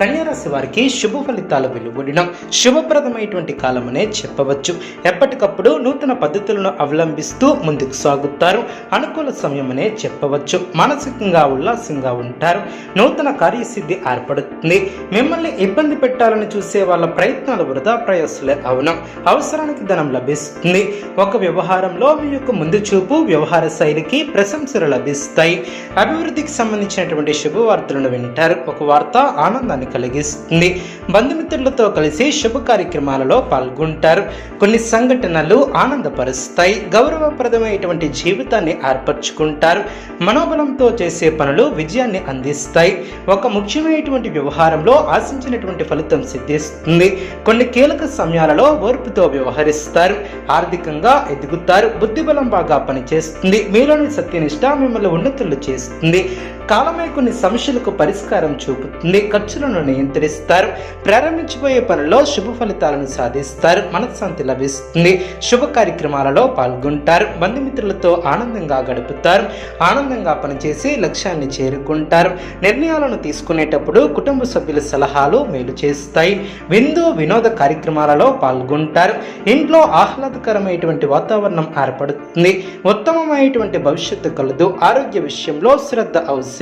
కన్యారాశి వారికి శుభ ఫలితాలు వెలువడిన శుభప్రదమైనటువంటి కాలమనే చెప్పవచ్చు. ఎప్పటికప్పుడు నూతన పద్ధతులను అవలంబిస్తూ ముందుకు సాగుతారు. అనుకూల సమయమనే చెప్పవచ్చు. మానసికంగా ఉల్లాసంగా ఉంటారు. నూతన కార్యసిద్ధి ఏర్పడుతుంది. మిమ్మల్ని ఇబ్బంది పెట్టాలని చూసే వాళ్ళ ప్రయత్నాలు వృధా ప్రయాసులే అవును. అవసరానికి ధనం లభిస్తుంది. ఒక వ్యవహారంలో మీ యొక్క ముందు చూపు వ్యవహార శైలికి ప్రశంసలు లభిస్తాయి. అభివృద్ధికి సంబంధించినటువంటి శుభవార్తలను వింటారు. ఒక వార్త ఆనందాన్ని కలిగిస్తుంది. బంధుమిత్రులతో కలిసి శుభ కార్యక్రమాలలో పాల్గొంటారు. కొన్ని సంఘటనలు ఆనందపరుస్తాయి. గౌరవప్రదమైనటువంటి జీవితాన్ని ఏర్పరచుకుంటారు. మనోబలంతో చేసే పనులు విజయాన్ని అందిస్తాయి. ఒక ముఖ్యమైనటువంటి వ్యవహారంలో ఆశించినటువంటి ఫలితం సిద్ధిస్తుంది. కొన్ని కీలక సమయాలలో ఓర్పుతో వ్యవహరిస్తారు. ఆర్థికంగా ఎదుగుతారు. బుద్ధిబలం బాగా పనిచేస్తుంది. మీలోని సత్యనిష్ట మిమ్మల్ని ఉన్నతులు చేస్తుంది. కాలమే కొన్ని సమస్యలకు పరిష్కారం చూపుతుంది. ఖర్చులను నియంత్రిస్తారు. ప్రారంభించబోయే పనిలో శుభ ఫలితాలను సాధిస్తారు. మనశ్శాంతి లభిస్తుంది. శుభ కార్యక్రమాలలో పాల్గొంటారు. బంధుమిత్రులతో ఆనందంగా గడుపుతారు. ఆనందంగా పనిచేసి లక్ష్యాన్ని చేరుకుంటారు. నిర్ణయాలను తీసుకునేటప్పుడు కుటుంబ సభ్యుల సలహాలు మేలు చేస్తాయి. విందు వినోద కార్యక్రమాలలో పాల్గొంటారు. ఇంట్లో ఆహ్లాదకరమైనటువంటి వాతావరణం ఏర్పడుతుంది. ఉత్తమమైనటువంటి భవిష్యత్తు కలదు. ఆరోగ్య విషయంలో శ్రద్ధ అవసరం.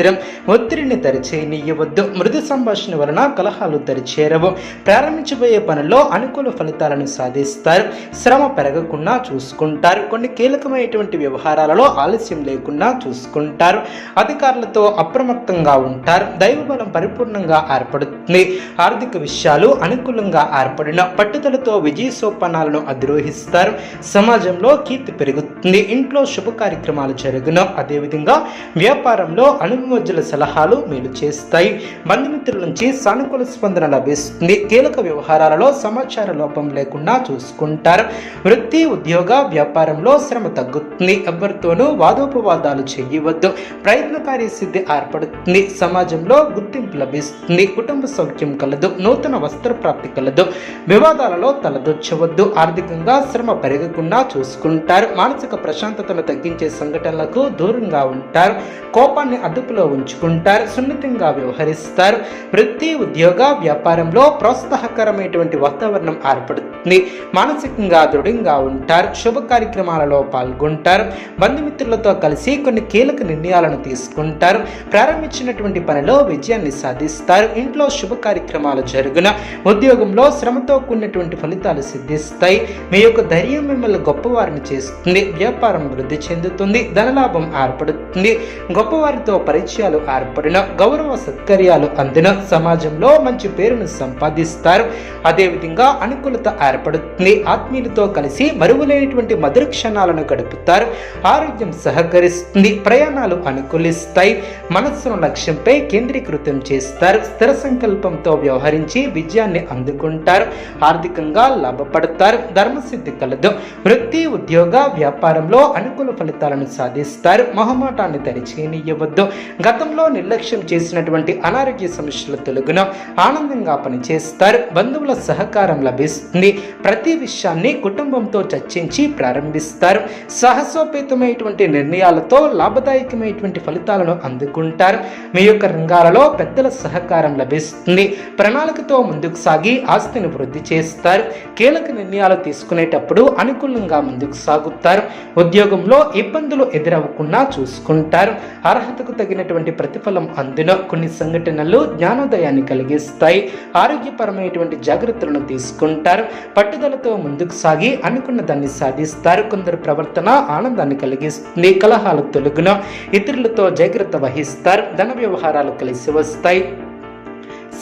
ఒత్తిడిని దరిచేయనీయవద్దు మృదు సంభాషణ వలన కలహాలు దరిచేరవు ప్రారంభించబోయే పనుల్లో అనుకూల ఫలితాలను సాధిస్తారు. శ్రమ పెరగకుండా చూసుకుంటారు. కొన్ని కీలకమైనటువంటి వ్యవహారాలలో ఆలస్యం లేకుండా చూసుకుంటారు. అధికారులతో అప్రమత్తంగా ఉంటారు. దైవబలం పరిపూర్ణంగా ఏర్పడుతుంది. ఆర్థిక విషయాలు అనుకూలంగా ఏర్పడిన పట్టుదలతో విజయ సోపానాలను అధిరోహిస్తారు. సమాజంలో కీర్తి పెరుగుతుంది. ఇంట్లో శుభ కార్యక్రమాలు జరుగును. అదేవిధంగా వ్యాపారంలో అనుమోజ్జుల సలహాలు మేలు చేస్తాయి. బంధుమిత్రుల నుంచి సానుకూల స్పందన లభిస్తుంది. కీలక వ్యవహారాలలో సమాచార లోపం లేకుండా చూసుకుంటారు. వృత్తి ఉద్యోగ వ్యాపారంలో శ్రమ తగ్గుతుంది. ఎవరితోనూ వాదోపవాదాలు చేయవద్దు. ప్రయత్నకారి సిద్ధి ఏర్పడుతుంది. సమాజంలో గుర్తింపు లభిస్తుంది. కుటుంబ సౌఖ్యం కలదు. నూతన వస్త్ర ప్రాప్తి కలదు. వివాదాలలో తలదొచ్చవద్దు. ఆర్థికంగా శ్రమ పెరగకుండా చూసుకుంటారు. మానసిక ప్రశాంతతను తగ్గించే సంఘటనలకు దూరంగా ఉంటారు. కోపాన్ని అదుపులో ఉంచుకుంటారు సున్నితంగా వ్యవహరిస్తారు. వృత్తి ఉద్యోగ వ్యాపారంలో ప్రోత్సాహకరమైనటువంటి వాతావరణం ఏర్పడుతుంది. మానసికంగా దృఢంగా ఉంటారు శుభ కార్యక్రమాలలో పాల్గొంటారు. బంధుమిత్రులతో కలిసి కొన్ని కీలక నిర్ణయాలను తీసుకుంటారు. ప్రారంభించినటువంటి పనిలో విజయాన్ని సాధిస్తారు. ఇంట్లో శుభ కార్యక్రమాలు జరుగున ఉద్యోగంలో శ్రమతో కూడినటువంటి ఫలితాలు సిద్ధిస్తాయి. మీ యొక్క ధైర్యం మిమ్మల్ని గొప్పవారిని చేస్తుంది. వ్యాపారం వృద్ధి చెందుతుంది. ధనలాభం ఏర్పడుతుంది. గొప్పవారితో పరిచయాలు ఏర్పడిన గౌరవ సత్కర్యాలు అందిన సమాజంలో మంచి పేరును సంపాదిస్తారు. అదేవిధంగా అనుకూలత ఏర్పడుతుంది. ఆత్మీయులతో కలిసి మరువులేనటువంటి మధుర క్షణాలను గడుపుతారు. ఆరోగ్యం సహకరిస్తుంది. ప్రయాణాలు అనుకూలిస్తాయి. మనస్సును లక్ష్యంపై కేంద్రీకృతం చేస్తారు. స్థిర సంకల్పంతో వ్యవహరించి విజయాన్ని అందుకుంటారు. ఆర్థికంగా లాభపడతారు. ధర్మసిద్ధి కలదు. వృత్తి ఉద్యోగ వ్యాపారంలో అనుకూల ఫలితాలను సాధిస్తారు. మొహమాటాన్ని తెరిచేయనివ్వద్దు. గతంలో నిర్లక్ష్యం చేసినటువంటి అనారోగ్య సమస్యల తొలగున ఆనందంగా పనిచేస్తారు. బంధువుల సహకారం లభిస్తుంది. ప్రతి విషయాన్ని కుటుంబంతో చర్చించి ప్రారంభిస్తారు. సాహసోపేతమైనటువంటి నిర్ణయాలతో లాభదాయకమైనటువంటి ఫలితాలను అందుకుంటారు. మీ యొక్క రంగాలలో పెద్దల సహకారం లభిస్తుంది. ప్రణాళికతో ముందుకు సాగి ఆస్తిని వృద్ధి చేస్తారు. కీలక నిర్ణయాలు తీసుకునేటప్పుడు అనుకూలంగా ముందుకు సాగుతారు. ఉద్యోగంలో ఇబ్బందులు ఎదురవ్వకుండా చూసుకుంటారు. అర్హతకు తగిన తగినటువంటి ప్రతిఫలం అందిన కొన్ని సంఘటనలు జ్ఞానోదయాన్ని కలిగిస్తాయి. ఆరోగ్యపరమైనటువంటి జాగ్రత్తలను తీసుకుంటారు. పట్టుదలతో ముందుకు సాగి అనుకున్న దాన్ని సాధిస్తారు. కొందరు ప్రవర్తన ఆనందాన్ని కలిగిస్తుంది. కలహాలు తొలగున ఇతరులతో జాగ్రత్త వహిస్తారు. ధన వ్యవహారాలు కలిసి వస్తాయి.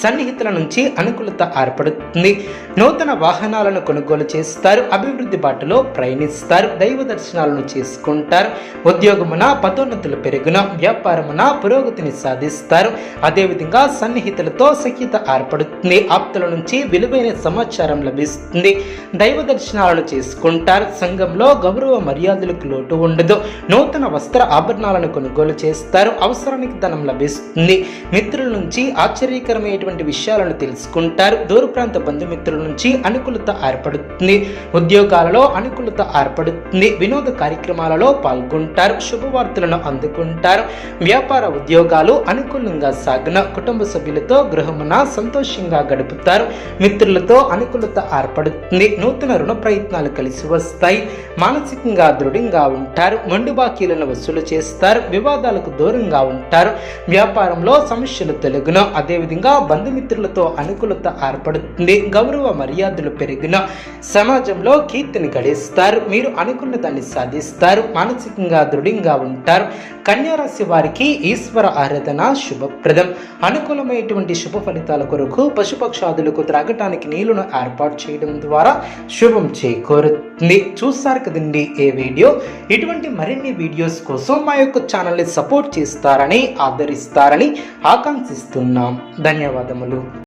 సన్నిహితుల నుంచి అనుకూలత ఏర్పడుతుంది. నూతన వాహనాలను కొనుగోలు చేస్తారు. అభివృద్ధి బాటలో ప్రయాణిస్తారు. దైవ దర్శనాలను చేసుకుంటారు. ఉద్యోగమున పదోన్నతులు పెరుగున వ్యాపారమున పురోగతిని సాధిస్తారు. అదేవిధంగా సన్నిహితులతో సఖ్యత ఏర్పడుతుంది. ఆప్తుల నుంచి విలువైన సమాచారం లభిస్తుంది. దైవ దర్శనాలను చేసుకుంటారు. సంఘంలో గౌరవ మర్యాదలకు లోటు ఉండదు. నూతన వస్త్ర ఆభరణాలను కొనుగోలు చేస్తారు. అవసరానికి ధనం లభిస్తుంది. మిత్రుల నుంచి ఆశ్చర్యకరమైన ఆశ్చర్యకరమైనటువంటి విషయాలను తెలుసుకుంటారు. దూర ప్రాంత బంధుమిత్రుల నుంచి అనుకూలత ఏర్పడుతుంది. ఉద్యోగాలలో అనుకూలత ఏర్పడుతుంది. వినోద కార్యక్రమాలలో పాల్గొంటారు. శుభవార్తలను అందుకుంటారు. వ్యాపార ఉద్యోగాలు అనుకూలంగా సాగిన కుటుంబ సభ్యులతో గృహమున సంతోషంగా గడుపుతారు. మిత్రులతో అనుకూలత ఏర్పడుతుంది. నూతన రుణ ప్రయత్నాలు కలిసి వస్తాయి. మానసికంగా దృఢంగా ఉంటారు. మొండి బాకీలను వసూలు చేస్తారు. వివాదాలకు దూరంగా ఉంటారు. వ్యాపారంలో సమస్యలు తెలుగును అదేవిధంగా బంధుమిత్రులతో అనుకూలత ఏర్పడుతుంది. గౌరవ మర్యాదలు పెరిగిన సమాజంలో కీర్తిని గడిస్తారు. మీరు అనుకున్న దాన్ని సాధిస్తారు. మానసికంగా దృఢంగా ఉంటారు. కన్యారాశి వారికి ఈశ్వర ఆరాధన శుభప్రదం. అనుకూలమైనటువంటి శుభ ఫలితాల కొరకు పశుపక్షాదులకు త్రాగటానికి నీళ్ళను ఏర్పాటు చేయడం ద్వారా శుభం చేకూరుతుంది. చూస్తారు కదండి ఏ వీడియో? ఇటువంటి మరిన్ని వీడియోస్ కోసం మా యొక్క ఛానల్ని సపోర్ట్ చేస్తారని ఆదరిస్తారని ఆకాంక్షిస్తున్నాం. ధన్యవాదాలు. ధన్యవాదములు.